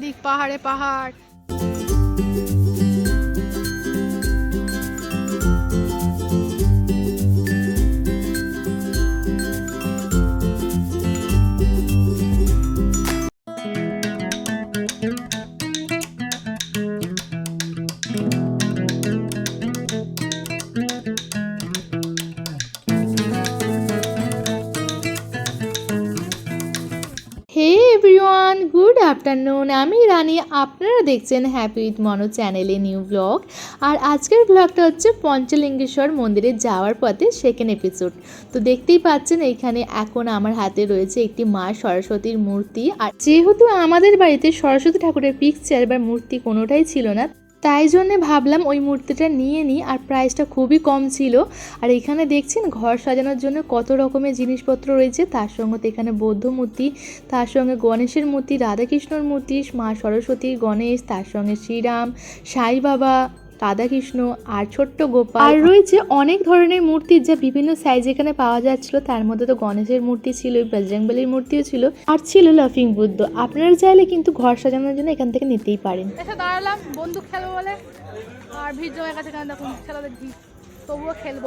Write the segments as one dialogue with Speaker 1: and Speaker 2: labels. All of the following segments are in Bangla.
Speaker 1: চারিদিক পাহাড়ে পাহাড় আফটারনুন, আমি রানী, আপনারা দেখছেন হ্যাপি উইথ মনো চ্যানেলে নিউ ব্লগ। আর আজকের ব্লগটা হচ্ছে পঞ্চলিঙ্গেশ্বর মন্দিরে যাওয়ার পথে সেকেন্ড এপিসোড তো দেখতেই পাচ্ছেন এইখানে এখন আমার হাতে রয়েছে একটি মা সরস্বতীর মূর্তি। আর যেহেতু আমাদের বাড়িতে সরস্বতী ঠাকুরের পিকচার বা মূর্তি কোনোটাই ছিল না তাই জন্যে ভাবলাম ওই মূর্তিটা নিয়ে নিই, আর প্রাইসটা খুবই কম ছিল। আর এখানে দেখছেন ঘর সাজানোর জন্য কত রকমের জিনিসপত্র রয়েছে। তার সঙ্গে তো এখানে বৌদ্ধ মূর্তি, তার সঙ্গে গণেশের মূর্তি, রাধাকৃষ্ণর মূর্তি, মা সরস্বতী, গণেশ, তার সঙ্গে শ্রীরাম, সাই বাবা রাধাকৃষ্ণ আর ছোট্ট গোপাল। আর রয়েছে অনেক ধরনের মূর্তি যা বিভিন্ন সাইজ এখানে পাওয়া যাচ্ছিল। তার মধ্যে তো গণেশের মূর্তি ছিল বজরংবলির মূর্তিও ছিল আর ছিল লাফিং বুদ্ধ। আপনারা চাইলে কিন্তু ঘর সাজানোর জন্য এখান থেকে নিতেই পারেন। এসে দাঁড়ালাম বন্দুক খেলব বলে। আর ভিড় জমের কাছে কেন দেখুন তবুও খেলব।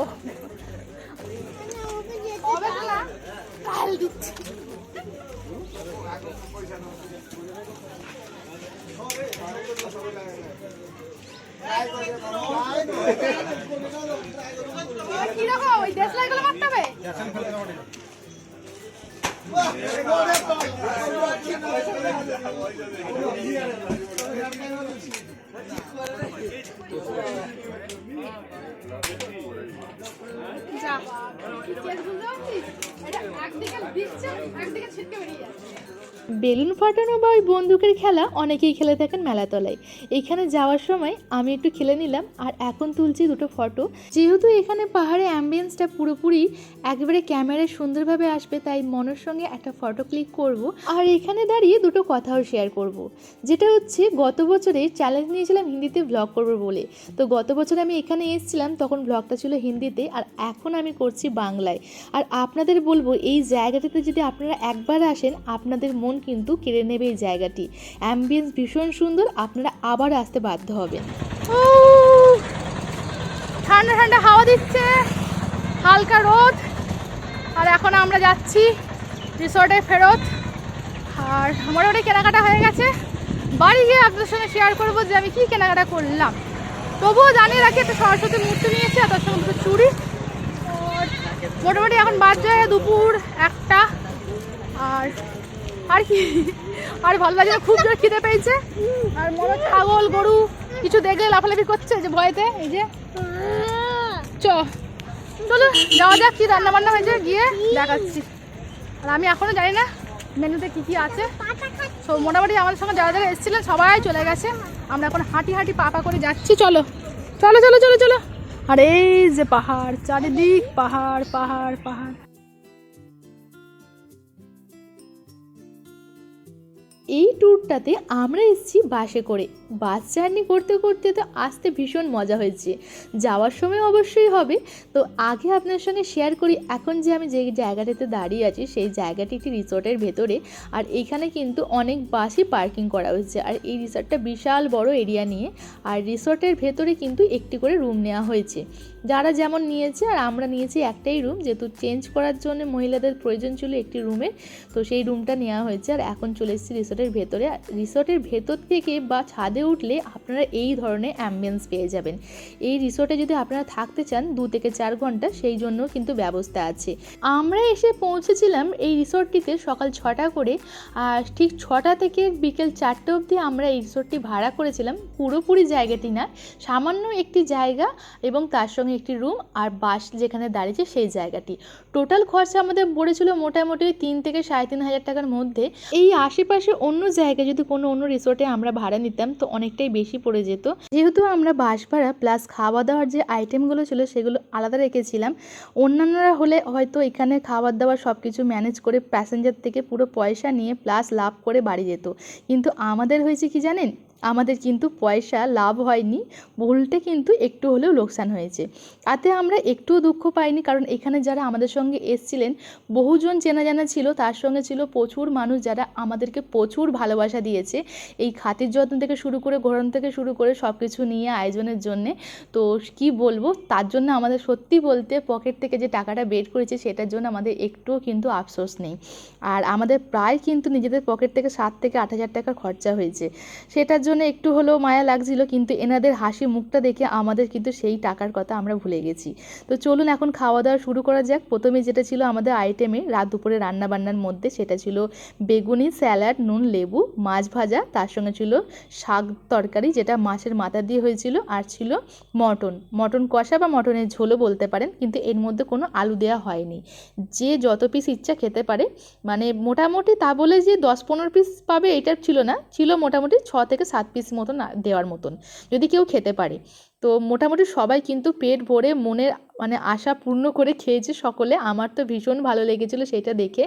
Speaker 1: দিচ্ছি। এবার কি রকম ওই দেশলাই গুলো মারতে হবে? বেলুন ফাটানো বা ওই বন্দুকের খেলা অনেকেই খেলে থাকেন মেলাতলায়। এইখানে যাওয়ার সময় আমি একটু খেলে নিলাম আর এখন তুলছি দুটো ফটো। যেহেতু এখানে পাহাড়ে অ্যাম্বিয়েন্সটা পুরোপুরি একবারে ক্যামেরায় সুন্দরভাবে আসবে, তাই মনের সঙ্গে একটা ফটো ক্লিক করব আর এখানে দাঁড়িয়ে দুটো কথাও শেয়ার করব। যেটা হচ্ছে, গত বছরে চ্যালেঞ্জ নিয়েছিলাম হিন্দিতে ব্লগ করব বলে। তো গত বছর আমি এখানে এসেছিলাম, তখন ব্লগটা ছিল হিন্দিতে আর এখন আমি করছি বাংলায়। আর আপনাদের বলব, এই জায়গাটাতে যদি আপনারা একবার আসেন, আপনাদের মন কিন্তু কেড়ে নেবে এই জায়গাটি। অ্যাম্বিয়েন্স ভীষণ সুন্দর, আপনারা আবার আসতে বাধ্য হবেন। ঠান্ডা ঠান্ডা হাওয়া দিচ্ছে, হালকা রোদ। আর এখন আমরা যাচ্ছি রিসর্টে ফেরত। আর আমার মোটামুটি কেনাকাটা হয়ে গেছে। বাড়ি গিয়ে আপনাদের সঙ্গে শেয়ার করব যে আমি কী কেনাকাটা করলাম। তবুও জানিয়ে রাখি, একটা সরস্বতী মূর্তি নিয়েছি, আর তার সঙ্গে দুটো চুড়ি। মোটামুটি এখন বাজছে দুপুর একটা। আর আর কি? আর ভালো খুব জোর খিদে পেয়েছে। আর মনে ছাগল, গরু কিছু দেখলে লাফালাফি করছে যে ভয়েতে, এই যে। চ, চলো, যাওয়া যাক কি রান্না বান্না হয়েছে, গিয়ে দেখাচ্ছি। আর আমি এখনও জানি না মেনুতে কি কি আছে। তো মোটামুটি আমাদের সঙ্গে যারা যারা এসেছিলেন, সবাই চলে গেছে। আমরা এখন হাঁটি হাঁটি পাপা করে যাচ্ছি, চলো। চলো চলো চলো চলো। আর এই যে পাহাড়, চারিদিক পাহাড় পাহাড় পাহাড়। এই ট্যুরটাতে আমরা এসেছি বাসে করে। বাস জার্নি করতে করতে তো আসতে ভীষণ মজা হয়েছে। যাওয়ার সময় অবশ্যই হবে। তো আগে আপনার সঙ্গে শেয়ার করি, এখন যে আমি যে জায়গাটাতে দাঁড়িয়ে আছি, সেই জায়গাটি একটি রিসর্টের ভেতরে। আর এখানে কিন্তু অনেক বাসই পার্কিং করা হয়েছে। আর এই রিসর্টটা বিশাল বড় এরিয়া নিয়ে, আর রিসর্টের ভেতরে কিন্তু একটি করে রুম নেওয়া হয়েছে। যারা যেমন নিয়েছে, আর আমরা নিয়েছি একটাই রুম যেহেতু চেঞ্জ করার জন্য মহিলাদের প্রয়োজন ছিল একটি রুমের তো সেই রুমটা নেওয়া হয়েছে। আর এখন চলে এসেছি রিসোর্টের ভেতরে। রিসোর্টের ভেতর থেকে বা ছাদে উঠলে আপনারা এই ধরনের অ্যাম্বিয়েন্স পেয়ে যাবেন। এই রিসোর্টে যদি আপনারা থাকতে চান দু থেকে চার ঘণ্টা, সেই জন্য কিন্তু ব্যবস্থা আছে। আমরা এসে পৌঁছেছিলাম এই রিসোর্টটিতে সকাল ছটা করে, আর ঠিক ছটা থেকে বিকেল চারটে অবধি আমরা এই রিসোর্টটি ভাড়া করেছিলাম। পুরোপুরি জায়গাটি না, সামান্য একটি জায়গা এবং তার সঙ্গে একটি রুম আর বাস যেখানে দাঁড়িয়েছে সেই জায়গাটি। টোটাল খরচা আমাদের পড়েছিল মোটামুটি তিন থেকে সাড়ে তিন হাজার টাকার মধ্যে। এই আশেপাশে অন্য জায়গায় যদি কোনো অন্য রিসোর্টে আমরা ভাড়া নিতাম, তো অনেকটাই বেশি পড়ে যেত। যেহেতু আমরা বাস ভাড়া প্লাস খাওয়া দাওয়ার যে আইটেমগুলো ছিল সেগুলো আলাদা রেখেছিলাম, অন্যান্যরা হলে হয়তো এখানে খাবার দাবার সব কিছু ম্যানেজ করে প্যাসেঞ্জার থেকে পুরো পয়সা নিয়ে প্লাস লাভ করে বাড়ি যেত। কিন্তু আমাদের হয়েছে কি জানেন? আমাদের কিন্তু পয়সা লাভ হয়নি উল্টে কিন্তু একটু হলেও লোকসান হয়েছে। তাতে আমরা একটুও দুঃখ পাইনি, কারণ এখানে যারা আমাদের সঙ্গে এসছিলেন, বহুজন চেনা জানা ছিল, তার সঙ্গে ছিল প্রচুর মানুষ যারা আমাদেরকে প্রচুর ভালোবাসা দিয়েছে। এই খাতির যত্ন থেকে শুরু করে, ঘোরানো থেকে শুরু করে সব কিছু নিয়ে আয়োজনের জন্যে। তো কি বলব, তার জন্য আমাদের সত্যি বলতে পকেট থেকে যে টাকাটা বের করেছে, সেটার জন্য আমাদের একটুও কিন্তু আফসোস নেই। আর আমাদের প্রায় কিন্তু নিজেদের পকেট থেকে সাত থেকে আট হাজার টাকা খরচা হয়েছে। সেটার জন্য একটু হলেও মায়া লাগছিল, কিন্তু এনাদের হাসি মুখটা দেখে আমাদের কিন্তু সেই টাকার কথা আমরা ভুলে গেছি। তো চলুন এখন খাওয়া দাওয়া শুরু করা যাক। প্রথমে যেটা ছিল আমাদের আইটেমে, রাত দুপুরে রান্না বান্নার মধ্যে সেটা ছিল বেগুনি, স্যালাড, নুন, লেবু, মাছ ভাজা, তার সঙ্গে ছিল শাক তরকারি যেটা মাছের মাথা দিয়ে হয়েছিল, আর ছিল মটন। মটন কষা বা মটনের ঝোলও বলতে পারেন, কিন্তু এর মধ্যে কোনো আলু দেওয়া হয়নি। যে যত পিস ইচ্ছা খেতে পারে মানে মোটামুটি তা বলে যে দশ পনেরো পিস পাবে এটা ছিল না। ছিল মোটামুটি ছ থেকে সাত পিস মতন দেওয়ার মতন, যদি কেউ খেতে পারে। তো মোটামুটি সবাই কিন্তু পেট ভরে মনের মানে আশা পূর্ণ করে খেয়েছে সকলে। আমার তো ভীষণ ভালো লেগেছিলো সেটা দেখে।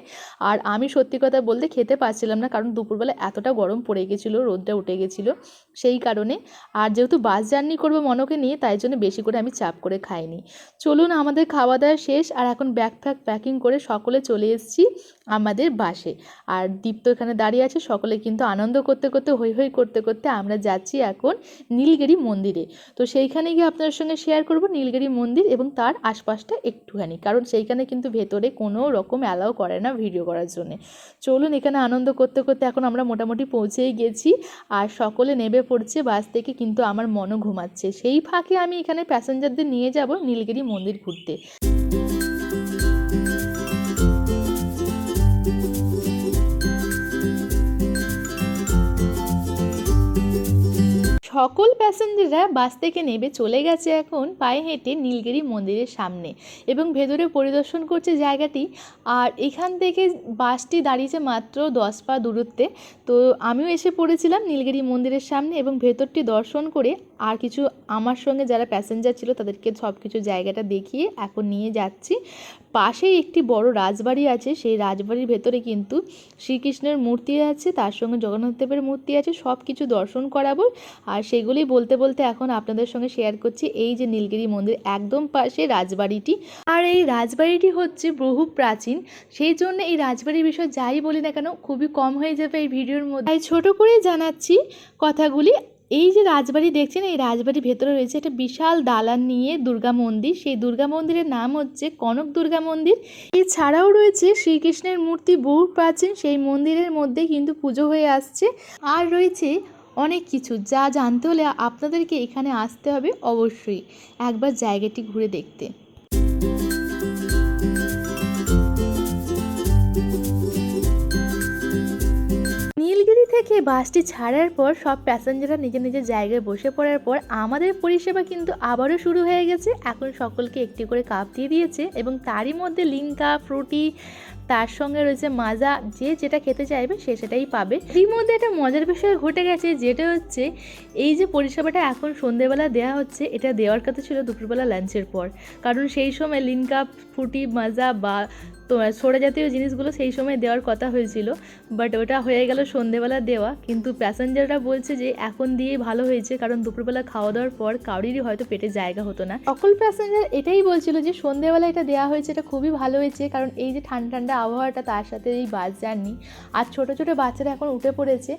Speaker 1: আর আমি সত্যি কথা বলতে খেতে পারছিলাম না, কারণ দুপুরবেলা এতটা গরম পড়ে গেছিল, রোদটা উঠে গেছিল সেই কারণে। আর যেহেতু বাস জার্নি করব মনকে নিয়ে, তাই জন্য বেশি করে আমি চাপ করে খাইনি। চলুন, আমাদের খাওয়া দাওয়া শেষ। আর এখন ব্যাগ ফ্যাগ প্যাকিং করে সকলে চলে এসেছি আমাদের বাসে। আর দীপ্ত এখানে দাঁড়িয়ে আছে, সকলে কিন্তু আনন্দ করতে করতে হই হই করতে করতে আমরা যাচ্ছি এখন নীলগিরি মন্দিরে। তো সেইখানে গিয়ে আপনার সঙ্গে শেয়ার করব নীলগিরি মন্দির এবং তার আশপাশটা একটুখানি, কারণ সেইখানে কিন্তু ভেতরে কোনো রকম অ্যালাও করে না ভিডিও করার জন্য। চলুন এখানে আনন্দ করতে করতে এখন আমরা মোটামুটি পৌঁছেই গেছি, আর সকলে নেবে পড়ছে, বাস থেকে কিন্তু আমার মনও ঘুমাচ্ছে। সেই ফাঁকে আমি এখানে প্যাসেঞ্জারদের নিয়ে যাব নীলগিরি মন্দির ঘুরতে। সকল প্যাসেঞ্জাররা বাস থেকে নেবে চলে গেছে এখন পায়ে হেঁটে নীলগিরি মন্দিরের সামনে এবং ভেতরে পরিদর্শন করছে জায়গাটি। আর এখান থেকে বাসটি দাঁড়িয়েছে মাত্র দশ পা দূরত্বে। তো আমিও এসে পড়েছিলাম নীলগিরি মন্দিরের সামনে এবং ভেতরটি দর্শন করে আর কিছু আমার সঙ্গে যারা প্যাসেঞ্জার ছিল তাদেরকে সব কিছু জায়গাটা দেখিয়ে এখন নিয়ে যাচ্ছি। পাশেই একটি বড় রাজবাড়ি আছে, সেই রাজবাড়ির ভেতরে কিন্তু শ্রীকৃষ্ণের মূর্তি আছে, তার সঙ্গে জগন্নাথ দেবের মূর্তি আছে সব কিছু দর্শন করাবো। আর সেগুলি বলতে বলতে এখন আপনাদের সঙ্গে শেয়ার করছি। এই যে নীলগিরি মন্দির, একদম পাশে রাজবাড়িটি। আর এই রাজবাড়িটি হচ্ছে বহু প্রাচীন। সেই জন্য এই রাজবাড়ির বিষয়ে যাই বলি না কেন, খুবই কম হয়ে যাবে এই ভিডিওর মধ্যে। তাই ছোট করে জানাচ্ছি কথাগুলি। এই যে রাজবাড়ি দেখছেন, এই রাজবাড়ির ভেতরে রয়েছে একটা বিশাল দালান নিয়ে দুর্গা মন্দির। সেই দুর্গা মন্দিরের নাম হচ্ছে কনক দুর্গা মন্দির। এছাড়াও রয়েছে শ্রীকৃষ্ণের মূর্তি বহু প্রাচীন। সেই মন্দিরের মধ্যে কিন্তু পুজো হয়ে আসছে। আর রয়েছে অনেক কিছু যা জানতে হলে আপনাদেরকে এখানে আসতে হবে অবশ্যই। একবার জায়গাটি ঘুরে দেখতে। নীলগিরি থেকে বাসটি ছাড়ার পর সব প্যাসেঞ্জাররা নিজের নিজের জায়গায় বসে পড়ার পর আমাদের পরিষেবা কিন্তু আবারও শুরু হয়ে গেছে। এখন সকলকে একটি করে কাপ দিয়ে দিয়েছে এবং তারই মধ্যে লিঙ্কা, ফ্রুটি, তার সঙ্গে রয়েছে মাজা, যে যেটা খেতে চাইবে সে সেটাই পাবে। এর মধ্যে একটা মজার বিষয় ঘটে গেছে, যেটা হচ্ছে এই যে পরিষেবাটা এখন সন্ধেবেলা দেওয়া হচ্ছে, এটা দেওয়ার কথা ছিল দুপুরবেলা লাঞ্চের পর। কারণ সেই সময় লিঙ্কা, ফ্রুটি, মাজা বা তোমার সোডা জাতীয় জিনিসগুলো সেই সময় দেওয়ার কথা হয়েছিল বাট ওটা হয়ে গেল সন্ধেবেলা দেওয়া। কিন্তু প্যাসেঞ্জাররা বলছে যে এখন দিয়েই ভালো হয়েছে, কারণ দুপুরবেলা খাওয়া দাওয়ার পর কাউরিরই হয়তো পেটে জায়গা হতো না। সকল প্যাসেঞ্জার এটাই বলছিল যে সন্ধেবেলা এটা দেওয়া হয়েছে, এটা খুবই ভালো হয়েছে, কারণ এই যে ঠান্ডা ঠান্ডা আবহাওয়াটা তার সাথে এই বাস জার্নি। আর ছোট ছোট বাচ্চারা এখন উঠে পড়েছে,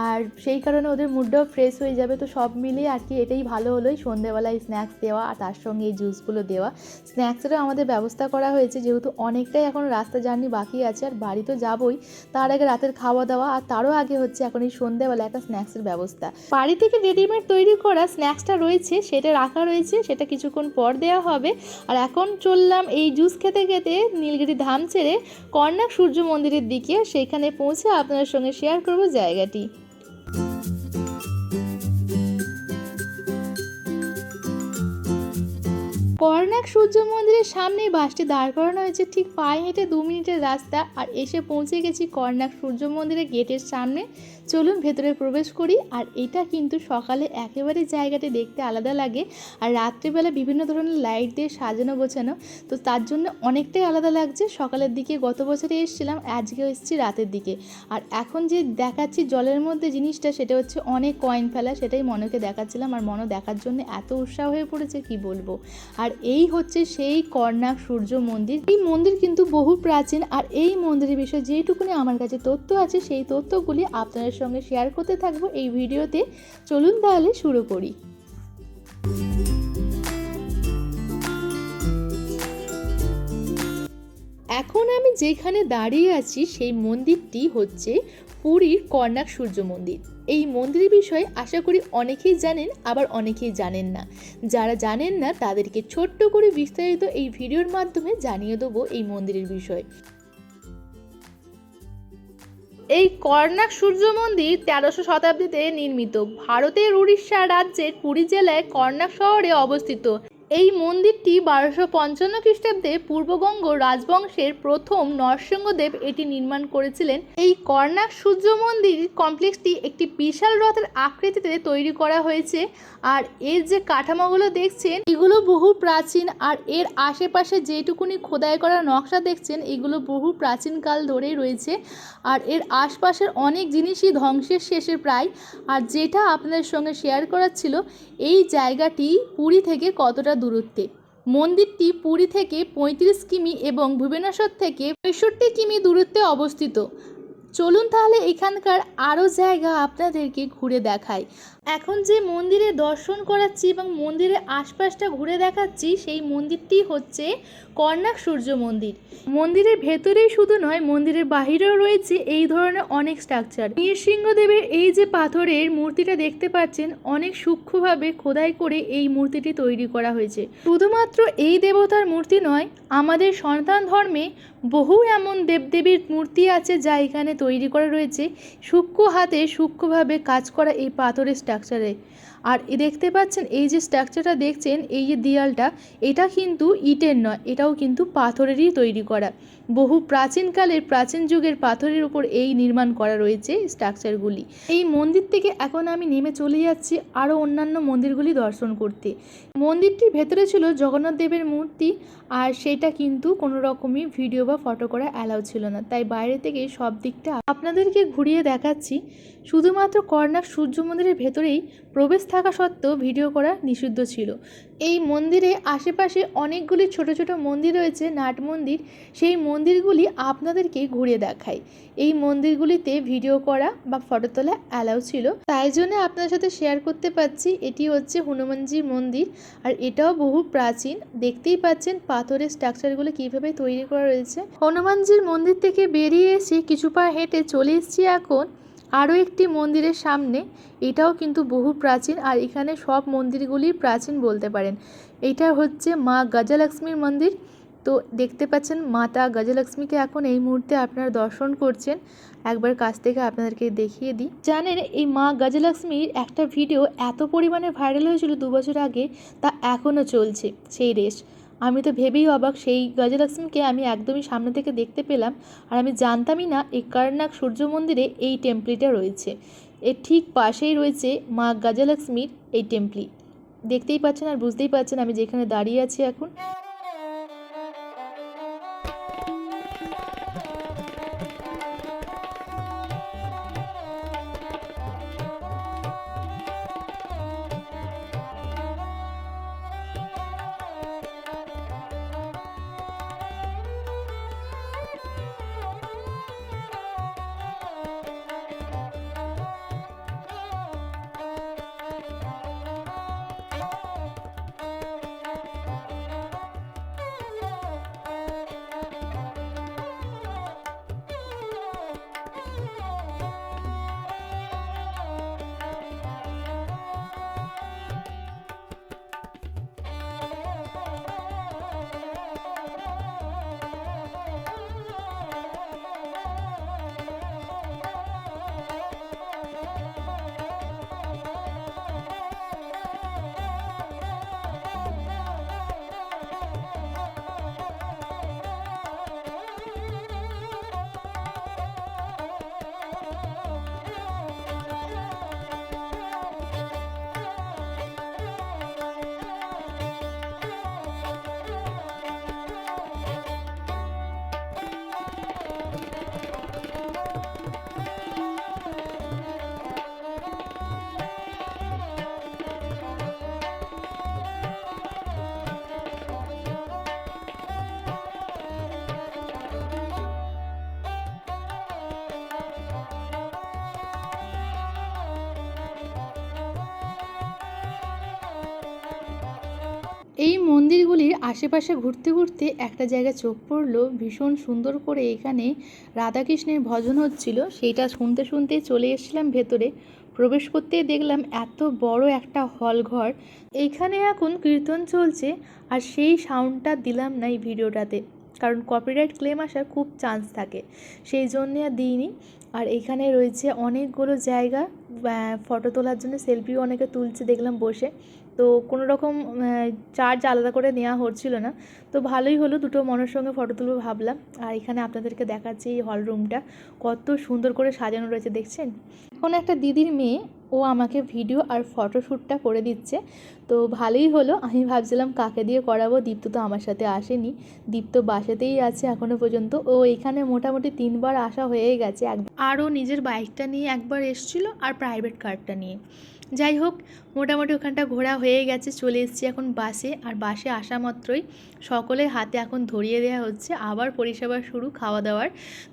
Speaker 1: আর সেই কারণে ওদের মুডটাও ফ্রেশ হয়ে যাবে। তো সব মিলিয়ে আর কি এটাই ভালো হলো এই সন্ধেবেলায় স্ন্যাক্স দেওয়া আর তার সঙ্গে এই জুসগুলো দেওয়া। স্ন্যাক্সেরও আমাদের ব্যবস্থা করা হয়েছে, যেহেতু অনেকটাই এখন রাস্তা জার্নি বাকি আছে আর বাড়ি তো যাবই। তার আগে রাতের খাওয়া দাওয়া আর তারও আগে হচ্ছে এখন এই সন্ধেবেলা একটা স্ন্যাক্সের ব্যবস্থা। বাড়ি থেকে রেডিমেড তৈরি করা স্ন্যাক্সটা রয়েছে, সেটা রাখা রয়েছে, সেটা কিছুক্ষণ পর দেওয়া হবে। আর এখন চললাম এই জুস খেতে খেতে নীলগিরি ধাম ছেড়ে কর্ণাক সূর্য মন্দিরের দিকে, সেখানে পৌঁছে আপনাদের সঙ্গে শেয়ার করব জায়গাটি। কর্ণাক সূর্য মন্দিরের সামনেই বাসটি দাঁড় করানো হয়েছে, ঠিক পায়ে হেঁটে দু মিনিটের রাস্তা। আর এসে পৌঁছে গেছি কর্ণাক সূর্য মন্দিরের গেটের সামনে। চলুন ভেতরে প্রবেশ করি। আর এটা কিন্তু সকালে একেবারে জায়গাটি দেখতে আলাদা লাগে। আর রাত্রিবেলা বিভিন্ন ধরনের লাইট দিয়ে সাজানো গোছানো। তো তার জন্য অনেকটাই আলাদা লাগছে। সকালের দিকে গত বছরে এসেছিলাম, আজকেও এসেছি রাতের দিকে। আর এখন যে দেখাচ্ছি জলের মধ্যে জিনিসটা, সেটা হচ্ছে অনেক কয়েন ফেলা, সেটাই মনকে দেখাচ্ছিলাম। আর মনও দেখার জন্য এত উৎসাহ হয়ে পড়েছে, কি বলব? আর এই হচ্ছে সেই কর্ণাক সূর্য মন্দির। এই মন্দির কিন্তু বহু প্রাচীন আর এই মন্দিরের বিষয়ে যেটুকুনি আমার কাছে তথ্য আছে, সেই তথ্যগুলি আপনাদের সঙ্গে শেয়ার করতে থাকব এই ভিডিওতে। চলুন তাহলে শুরু করি। এখন আমি যেখানে দাঁড়িয়ে আছি, সেই মন্দিরটি হচ্ছে পুরীর কর্ণাক সূর্য মন্দির। এই মন্দিরের বিষয়ে আশা করি অনেকেই জানেন, আবার অনেকেই জানেন না। যারা জানেন না, তাদেরকে ছোট্ট করে বিস্তারিত এই ভিডিওর মাধ্যমে জানিয়ে দেবো এই মন্দিরের বিষয়। এই কর্ণাক সূর্য মন্দির তেরোশো শতাব্দীতে নির্মিত। ভারতের উড়িষ্যা রাজ্যের পুরী জেলায় কর্ণাক শহরে অবস্থিত। এই মন্দিরটি বারোশো পঞ্চান্ন খ্রিস্টাব্দে পূর্ববঙ্গ রাজবংশের প্রথম নরসিংহদেব এটি নির্মাণ করেছিলেন। এই কর্ণাক সূর্য মন্দির কমপ্লেক্সটি একটি বিশাল রথের আকৃতিতে তৈরি করা হয়েছে আর এর যে কাঠামোগুলো দেখছেন, এগুলো বহু প্রাচীন আর এর আশেপাশে যেটুকুনি খোদাই করা নকশা দেখছেন, এগুলো বহু প্রাচীনকাল ধরেই রয়েছে আর এর আশপাশের অনেক জিনিসই ধ্বংসের শেষে প্রায়। আর যেটা আপনাদের সঙ্গে শেয়ার করার ছিল, এই জায়গাটি পুরী থেকে কতটা দূরত্বে। মন্দিরটি পুরী থেকে পঁয়ত্রিশ কিমি এবং ভুবনেশ্বর থেকে পঁয়ষট্টি কিমি দূরত্বে অবস্থিত। চলুন তাহলে এখানকার আরও জায়গা আপনাদেরকে ঘুরে দেখাই। এখন যে মন্দিরে দর্শন করাচ্ছি এবং মন্দিরের আশপাশটা ঘুরে দেখাচ্ছি, সেই মন্দিরটি হচ্ছে কর্ণাক সূর্য মন্দির। মন্দিরের ভেতরেই শুধু নয়, মন্দিরের বাহিরেও রয়েছে এই ধরনের অনেক স্ট্রাকচার নৃসিংহদেবের এই যে পাথরের মূর্তিটা দেখতে পাচ্ছেন, অনেক সূক্ষ্মভাবে খোদাই করে এই মূর্তিটি তৈরি করা হয়েছে। শুধুমাত্র এই দেবতার মূর্তি নয়, আমাদের সন্তান ধর্মে বহু এমন দেবদেবীর মূর্তি আছে যা এখানে তৈরি করা রয়েছে। সূক্ষ্ম হাতে সূক্ষ্মভাবে কাজ করা এই পাথরের স্ট্রাকচারে আর দেখতে পাচ্ছেন, এই যে স্ট্রাকচারটা দেখছেন, এই যে দেয়ালটা, এটা কিন্তু ইটের নয়, এটাও কিন্তু পাথরেরই তৈরি করা। বহু প্রাচীনকালের প্রাচীন যুগের পাথরের উপর এই নির্মাণ করা রয়েছে স্ট্রাকচারগুলি এই মন্দির থেকে এখন আমি নেমে চলে যাচ্ছি আরও অন্যান্য মন্দিরগুলি দর্শন করতে। মন্দিরটির ভেতরে ছিল জগন্নাথ দেবের মূর্তি, আর সেটা কিন্তু কোনো রকমই ভিডিও বা ফটো করা অ্যালাউ ছিল না। তাই বাইরে থেকে সব দিকটা আপনাদেরকে ঘুরিয়ে দেখাচ্ছি। শুধুমাত্র কর্ণাক সূর্য মন্দিরের ভেতরেই প্রবেশ থাকা সত্ত্বেও ভিডিও করা নিষিদ্ধ ছিল। এই মন্দিরে আশেপাশে অনেকগুলি ছোট ছোট মন্দির রয়েছে, নাট মন্দির। সেই মন্দিরগুলি আপনাদেরকে ঘুরে দেখায় এই মন্দিরগুলিতে ভিডিও করা বা ফটো তোলা অ্যালাউ ছিল। তাই জন্য আপনার সাথে শেয়ার করতে পারছি, এটি হচ্ছে হনুমানজির মন্দির। আর এটাও বহু প্রাচীন। দেখতেই পাচ্ছেন পাথরের স্ট্রাকচারগুলো কীভাবে তৈরি করা রয়েছে। হনুমানজির মন্দির থেকে বেরিয়ে এসে কিছু পা হেঁটে চলে এসেছি এখন। আরও একটি মন্দিরের সামনে, এটাও কিন্তু বহু প্রাচীন আর এখানে সব মন্দিরগুলি প্রাচীন বলতে পারেন। এটা হচ্ছে মা গজালক্ষ্মীর মন্দির। তো দেখতে পাচ্ছেন মাতা গজলক্ষ্মীকে এখন এই মুহূর্তে আপনারা দর্শন করছেন। একবার কাছ থেকে আপনাদেরকে দেখিয়ে দিই। জানেন এই মা গজলক্ষ্মীর একটা ভিডিও এত পরিমাণে ভাইরাল হয়েছিল দু বছর আগে, তা এখনও চলছে সেই রেস আমি তো ভেবেই অবাক, সেই গজলক্ষ্মীকে আমি একদমই সামনে থেকে দেখতে পেলাম আর আমি জানতামই না এই কারনাক সূর্য মন্দিরে এই টেম্পলিটা রয়েছে। এর ঠিক পাশেই রয়েছে মা গজলক্ষ্মীর এই টেম্পলি দেখতেই পাচ্ছেন আর বুঝতেই পাচ্ছেন আমি যেখানে দাঁড়িয়ে আছি এখন। এই মন্দিরগুলির আশেপাশে ঘুরতে ঘুরতে একটা জায়গায় চোখ পড়ল, ভীষণ সুন্দর করে এখানে রাধাকৃষ্ণের ভজন হচ্ছিল। সেইটা শুনতে শুনতে চলে এসেছিলাম ভেতরে। প্রবেশ করতেই দেখলাম এত বড় একটা হল ঘর। এইখানে এখন কীর্তন চলছে আর সেই সাউন্ডটা দিলাম না এই ভিডিওটাতে। কারণ কপিরাইট ক্লেম আসার খুব চান্স থাকে। সেই জন্যে আর দিইনি। আর এখানে রয়েছে অনেকগুলো জায়গা ফটো তোলার জন্য সেলফিও অনেকে তুলছে দেখলাম বসে। তো কোনো রকম চার্জ আলাদা করে নেওয়া হচ্ছিল না। তো ভালোই হলো, দুটো মনের সঙ্গে ফটো তুলবো ভাবলাম। আর এখানে আপনাদেরকে দেখাচ্ছি এই হল রুমটা কত সুন্দর করে সাজানো রয়েছে, দেখছেন? এখন একটা দিদির মেয়ে, ও আমাকে ভিডিও আর ফটোশ্যুটটা করে দিচ্ছে। তো ভালোই হলো, আমি ভাবছিলাম কাকে দিয়ে করাবো, দীপ্ত তো আমার সাথে আসেনি। দীপ্ত বাসাতেই আছে এখনও পর্যন্ত। ও এখানে মোটামুটি তিনবার আসা হয়ে গেছে। এক আরও নিজের বাইকটা নিয়ে একবার এসছিল আর প্রাইভেট কারটা নিয়ে। যাই হোক, মোটামুটি ওখানটা ঘোরা হয়ে গেছে, চলে এসেছি এখন বাসে। আর বাসে আসা মাত্রই সকলের হাতে এখন ধরিয়ে দেওয়া হচ্ছে। আবার পরিষেবা শুরু, খাওয়া দাওয়ার।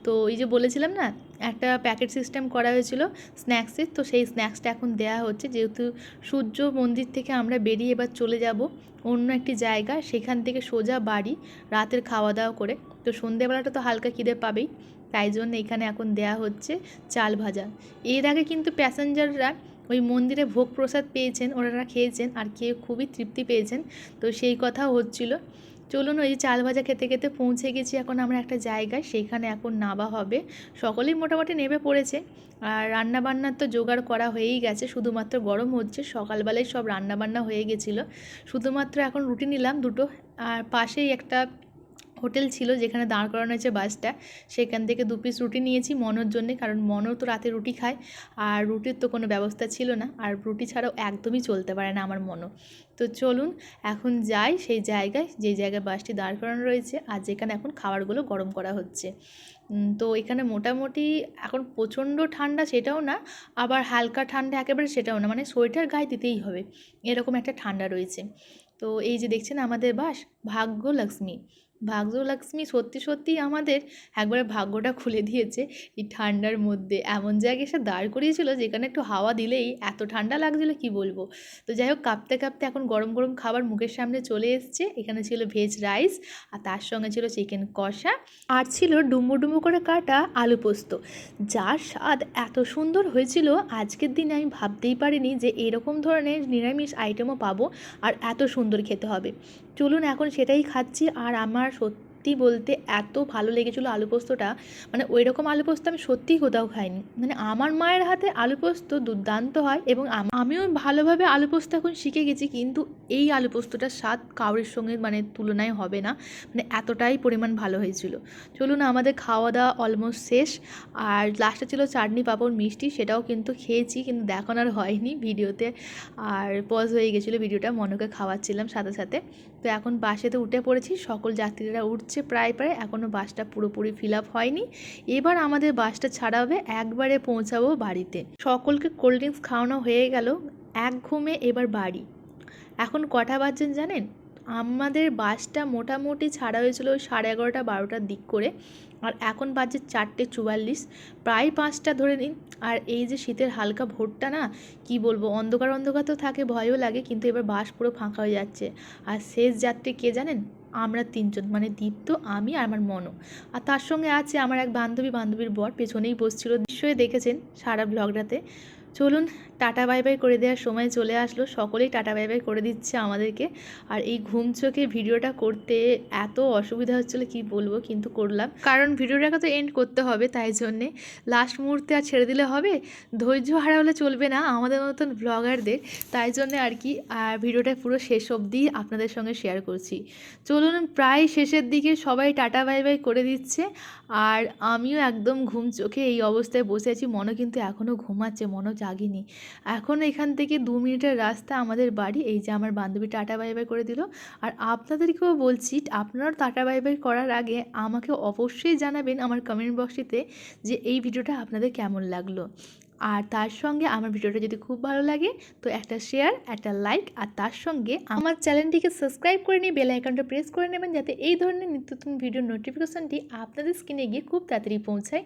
Speaker 1: তো এই যে বলেছিলাম না, একটা প্যাকেট সিস্টেম করা হয়েছিল স্ন্যাক্সের। তো সেই স্ন্যাক্সটা এখন দেওয়া হচ্ছে। যেহেতু সূর্য মন্দির থেকে আমরা বেরিয়ে এবার চলে যাব অন্য একটি জায়গা, সেখান থেকে সোজা বাড়ি রাতের খাওয়া দাওয়া করে। তো সন্ধেবেলাটা তো হালকা খিদে পাবেই, তাই জন্য এখানে এখন দেয়া হচ্ছে চাল ভাজা। এর আগে কিন্তু প্যাসেঞ্জাররা ওই মন্দিরে ভোগ প্রসাদ পেয়েছেন, ওনারা খেয়েছেন আর খেয়ে খুবই তৃপ্তি পেয়েছেন। তো সেই কথাও হচ্ছিল। চলুন ওই চাল ভাজা খেতে খেতে পৌঁছে গেছি এখন আমরা একটা জায়গায়, সেইখানে এখন নাবা হবে। সকলেই মোটামুটি নেবে পড়েছে আর রান্নাবান্নার তো জোগাড় করা হয়েই গেছে, শুধুমাত্র গরম হচ্ছে, সকালবেলায় সব রান্নাবান্না হয়ে গেছিল। শুধুমাত্র এখন রুটি নিলাম দুটো, আর পাশেই একটা হোটেল ছিল যেখানে দাঁড় করানো হয়েছে বাসটা, সেখান থেকে দু পিস রুটি নিয়েছি মনোর জন্যে, কারণ মনও তো রাতে রুটি খায়, আর রুটির তো কোনো ব্যবস্থা ছিল না, আর রুটি ছাড়াও একদমই চলতে পারে না আমার মনও। তো চলুন, এখন যাই সেই জায়গায়, যে জায়গায় বাসটি দাঁড় করানো রয়েছে, আর যেখানে এখন খাবারগুলো গরম করা হচ্ছে। তো এখানে মোটামুটি এখন প্রচণ্ড ঠান্ডা সেটাও না, আবার হালকা ঠান্ডা একেবারে সেটাও না মানে সোয়েটার গায়ে দিতেই হবে, এরকম একটা ঠান্ডা রয়েছে। তো এই যে দেখছেন আমাদের বাস ভাগ্যলক্ষ্মী ভাগ্যলক্ষ্মী সত্যি সত্যি আমাদের একবারে ভাগ্যটা খুলে দিয়েছে এই ঠান্ডার মধ্যে। এমন জায়গায় এসে দাঁড় করিয়েছিল যেখানে একটু হাওয়া দিলেই এত ঠান্ডা লাগছিল, কি বলব? তো যাই হোক, কাঁপতে কাঁপতে এখন গরম গরম খাবার মুখের সামনে চলে এসছে। এখানে ছিল ভেজ রাইস আর তার সঙ্গে ছিল চিকেন কষা আর ছিল ডুম্বু ডুম্বু করে কাটা আলু পোস্ত। যার স্বাদ এত সুন্দর হয়েছিল, আজকের দিনে আমি ভাবতেই পারিনি যে এরকম ধরনের নিরামিষ আইটেমও পাবো আর এত সুন্দর খেতে হবে। চলুন এখন সেটাই খাচ্ছি। আর আমার সত্যি বলতে এত ভালো লেগেছিলো আলু পোস্তটা। মানে ওই রকম আলু পোস্ত আমি সত্যিই কোথাও খাইনি। মানে আমার মায়ের হাতে আলু পোস্ত দুর্দান্ত হয় এবং আমিও ভালোভাবে আলু পোস্ত এখন শিখে গেছি, কিন্তু এই আলু পোস্তটার স্বাদ কাউরির সঙ্গে মানে তুলনায় হবে না। মানে এতটাই পরিমাণ ভালো হয়েছিল। চলুন আমাদের খাওয়া দাওয়া অলমোস্ট শেষ। আর লাস্টে ছিল চাটনি, পাঁপড়, মিষ্টি, সেটাও কিন্তু খেয়েছি, কিন্তু দেখানোর হয়নি ভিডিওতে। আর পজ হয়ে গেছিল ভিডিওটা, মনকে খাওয়াচ্ছিলাম সাথে সাথে। তো এখন বাসেতে উঠে পড়েছি, সকল যাত্রীরা উঠছে প্রায় প্রায় এখনও বাসটা পুরোপুরি ফিল আপ হয়নি। এবার আমাদের বাসটা ছাড়া হবে একবারে পৌঁছাবো বাড়িতে। সকলকে কোল্ড ড্রিঙ্কস খাওয়ানো হয়ে গেল, এক ঘুমে এবার বাড়ি। এখন কটা বাজছেন জানেন? আমাদের বাসটা মোটামুটি ছাড়া হয়েছিল সাড়ে এগারোটা, বারোটার দিক করে। আর এখন বাজে চারটে চুয়াল্লিশ, প্রায় পাঁচটা ধরে নিন। আর এই যে শীতের হালকা ভোরটা না, কি বলব, অন্ধকার অন্ধকার তো থাকে, ভয়ও লাগে, কিন্তু এবার বাস পুরো ফাঁকা হয়ে যাচ্ছে। আর শেষ যাত্রী কে জানেন? আমরা তিনজন মানে দীপ্ত, আমি আর আমার মনো। আর তার সঙ্গে আছে আমার এক বান্ধবী, বান্ধবীর বর, পেছনেই বসছিল। নিশ্চয়ই দেখেছেন সারা ব্লগটাতে। চলুন টাটা বাই বাই করে দেওয়ার সময় চলে আসলো। সকলেই টাটা বাই বাই করে দিচ্ছে আমাদেরকে। আর এই ঘুম চোখে ভিডিওটা করতে এত অসুবিধা হচ্ছিল, কি বলব? কিন্তু করলাম। কারণ ভিডিওটাকে তো এন্ড করতে হবে, তাই জন্যে লাস্ট মুহূর্তে আর ছেড়ে দিলে হবে? ধৈর্য হারা হলে চলবে না আমাদের মতন ব্লগারদের তাই জন্যে আর কি ভিডিওটা পুরো শেষ অবধি আপনাদের সঙ্গে শেয়ার করছি। চলুন প্রায় শেষের দিকে সবাই টাটা বাই বাই করে দিচ্ছে। আর আমিও একদম ঘুম চোখে এই অবস্থায় বসে আছি। মনে কিন্তু এখনও ঘুমাচ্ছে মনে জাগিনি এখন এখান থেকে দু মিনিটের রাস্তা আমাদের বাড়ি, এই যে আমার বান্ধবী টাটা বাই বাই করে দিল। আর আপনাদেরকেও বলছি, আপনারাও টাটা বাই বাই করার আগে আমাকে অবশ্যই জানাবেন আমার কমেন্ট বক্সটিতে যে এই ভিডিওটা আপনাদের কেমন লাগল। আর তার সঙ্গে আমার ভিডিওটা যদি খুব ভালো লাগে, তো একটা শেয়ার একটা লাইক আর তার সঙ্গে আমার চ্যানেলটিকে সাবস্ক্রাইব করে নিয়ে বেল আইকনটা প্রেস করে নেবেন যাতে এই ধরনের নিত্য নতুন ভিডিওর নোটিফিকেশনটি আপনাদের স্ক্রিনে গিয়ে খুব তাড়াতাড়ি পৌঁছায়।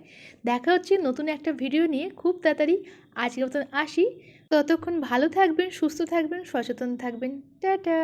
Speaker 1: দেখা হচ্ছে নতুন একটা ভিডিও নিয়ে খুব তাড়াতাড়ি। আজকের মতন আসি। ততক্ষণ ভালো থাকবেন, সুস্থ থাকবেন, সচেতন থাকবেন। টাটা!